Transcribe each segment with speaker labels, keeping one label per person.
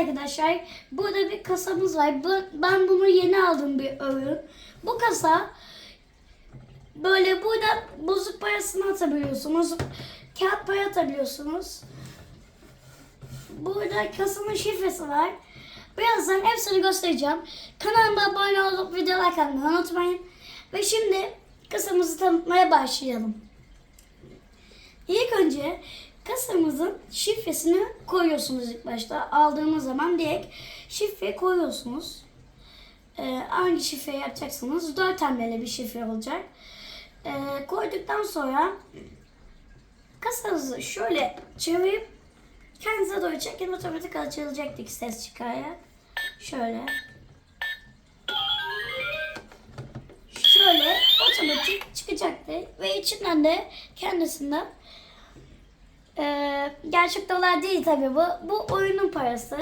Speaker 1: Arkadaşlar burada bir kasamız var. Ben bunu yeni aldım bir ürün. Bu kasa böyle burada bozuk parasını atabiliyorsunuz. Kağıt para atabiliyorsunuz. Burada kasanın şifresi var. Birazdan hepsini göstereceğim. Kanalıma abone olup videolar kalmayı unutmayın. Ve şimdi kasamızı tanıtmaya başlayalım. İlk önce kasamızın şifresini koyuyorsunuz ilk başta. Aldığınız zaman direkt şifre koyuyorsunuz. Ee, hangi şifre yapacaksınız? 4 haneli bir şifre olacak. Ee, koyduktan sonra kasanızı şöyle çevirip kendinize doğru çekin otomatik açılacaktır ses çıkarak. Şöyle. Şöyle otomatik çıkacaktır ve içinden de kendisinden ee, gerçek dolar değil tabii bu. Bu oyunun parası.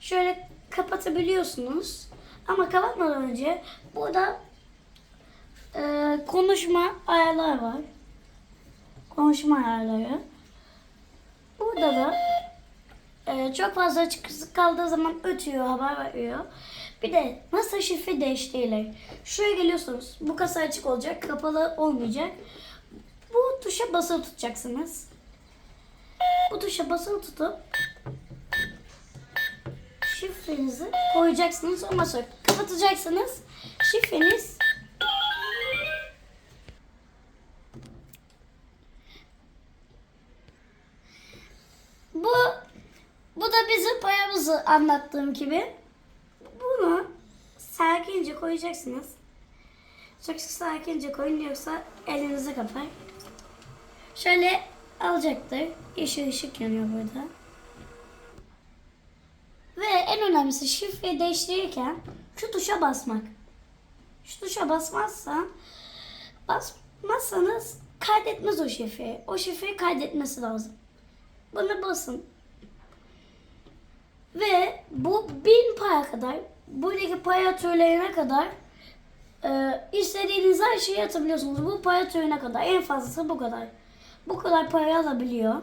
Speaker 1: Şöyle kapatabiliyorsunuz. Ama kapatmadan önce burada e, konuşma ayarları var. Konuşma ayarları. Burada da e, çok fazla açık kaldığı zaman ötüyor, haber veriyor. Bir de nasıl şifre değiştirilir. Şuraya geliyorsunuz. Bu kasa açık olacak, kapalı olmayacak. Bu tuşa basılı tutacaksınız. Bu tuşa basılı tutup şifrenizi koyacaksınız. Ondan sonra kapatacaksınız. Şifreniz bu bu da bizim payamızı anlattığım gibi. Bunu sakince koyacaksınız. Çok sakince koyun yoksa elinizi kapar. Şöyle alacaktır. Yeşil ışık yanıyor burada. Ve en önemlisi şifreyi değiştirirken şu tuşa basmak. Şu tuşa basmazsan basmazsanız kaydetmez o şifreyi. O şifreyi kaydetmesi lazım. Buna basın. Ve bu bin para kadar buradaki para türlerine kadar e, istediğiniz her şeyi atabiliyorsunuz. Bu para türüne kadar. En fazlası bu kadar. Bu kadar para alabiliyor.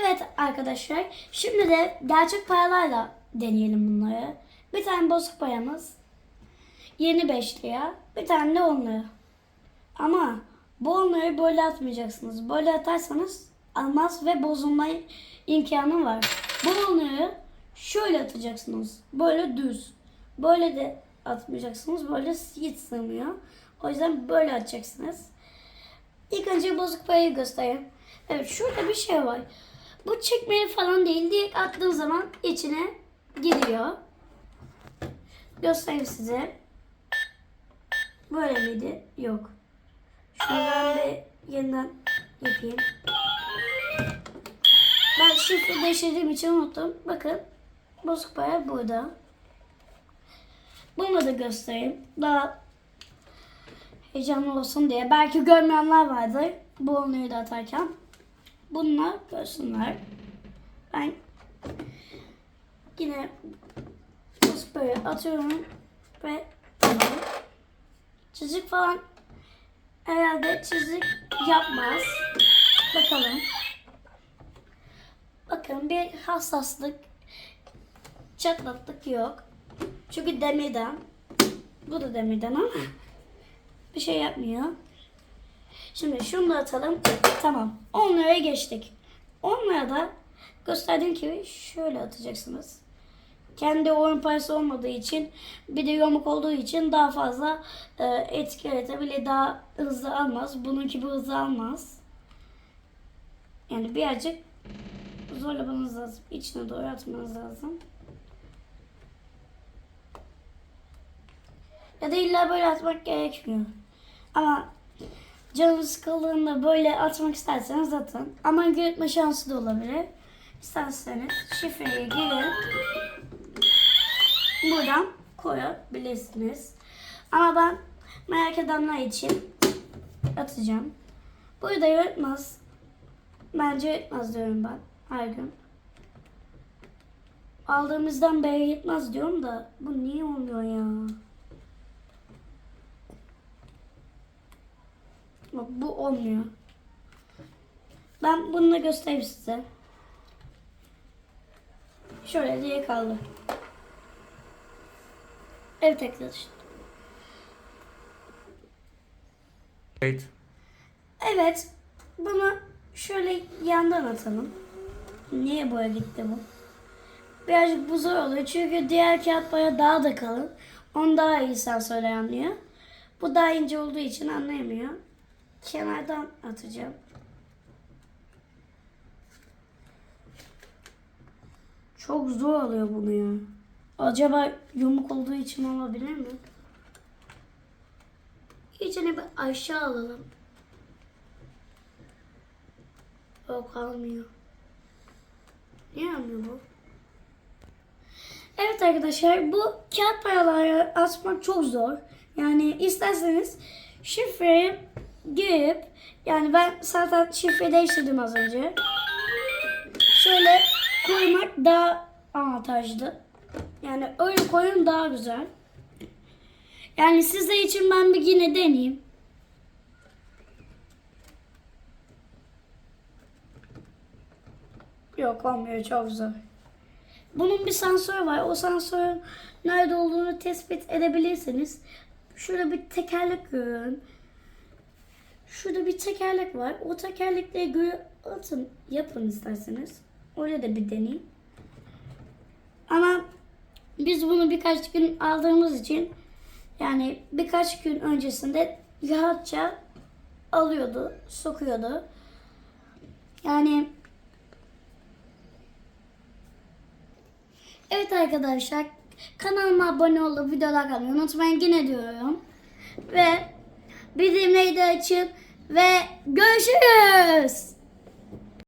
Speaker 1: Evet arkadaşlar. Şimdi de gerçek paralarla deneyelim bunları. Bir tane bozuk paramız. Yeni 5 lira. Bir tane de 10 lira. Ama bu 10 lirayı böyle atmayacaksınız. Böyle atarsanız almaz ve bozulma imkanı var. Bu 10 lirayı şöyle atacaksınız. Böyle düz. Böyle de atmayacaksınız. Böyle hiç sığmıyor. O yüzden böyle atacaksınız. İlk önce bozuk parayı göstereyim. Evet şurada bir şey var. Bu çekmeli falan değil. Direkt attığın zaman içine giriyor. Göstereyim size. Böyle miydi? Yok. Şunu ben bir yeniden yapayım. Ben şifre değiştirdiğim için unuttum. Bakın. Bozuk para burada. Bunu da göstereyim. Daha heyecanlı olsun diye. Belki görmeyenler vardır. Bu onları da atarken. Bunlar görsünler. Ben yine para atıyorum ve çizik falan herhalde çizik yapmaz. Bakalım. Bakın bir hassaslık, çatlaklık yok. Çünkü demirden. Bu da demirden ama bir şey yapmıyor. Şimdi şunu da atalım. Tamam. 10 liraya geçtik. 10 lira da gösterdiğim gibi şöyle atacaksınız. Kendi oyun parası olmadığı için bir de yamuk olduğu için daha fazla e, etki yaratabilir. Daha hızlı almaz. Bununki bu hızlı almaz. Yani birazcık zorlamanız lazım. İçine doğru atmanız lazım. Ya da illa böyle atmak gerekmiyor. Ama canınız sıkıldığında böyle atmak isterseniz atın. Ama yürütme şansı da olabilir. İsterseniz şifreyi girin. Buradan koyabilirsiniz. Ama ben merak edenler için atacağım. Burada yürütmez. Bence yetmez diyorum ben her gün. Aldığımızdan beri yetmez diyorum da bu niye olmuyor ya? Bak bu olmuyor. Ben bunu da göstereyim size. şöyle diye kaldı. Evet arkadaşlar.
Speaker 2: Evet.
Speaker 1: Evet. Bunu şöyle yandan atalım. Niye buraya gitti bu? Birazcık bu zor oluyor. Çünkü diğer kağıt boya daha da kalın. Onu daha iyi sensörle anlıyor. Bu daha ince olduğu için anlayamıyor. Kenardan atacağım. Çok zor oluyor bunu ya. Acaba yumuk olduğu için olabilir mi? İyicene bir aşağı alalım. Yok almıyor. Niye almıyor bu? Evet arkadaşlar bu kağıt paraları asmak çok zor. Yani isterseniz şifreyi girip yani ben zaten şifre değiştirdim az önce. Şöyle koymak daha avantajlı. Yani öyle koyun daha güzel. Yani sizler için ben bir yine deneyeyim. Yok olmuyor çok zor. Bunun bir sensörü var. O sensörün nerede olduğunu tespit edebilirsiniz. Şurada bir tekerlek görün. Şurada bir tekerlek var. O tekerlekle göre atın, yapın isterseniz. Orada da bir deneyin. Ama biz bunu birkaç gün aldığımız için yani birkaç gün öncesinde rahatça alıyordu, sokuyordu. Yani Evet arkadaşlar kanalıma abone olup videolar kalmayı unutmayın yine diyorum. Ve bildirimleri de açın ve görüşürüz.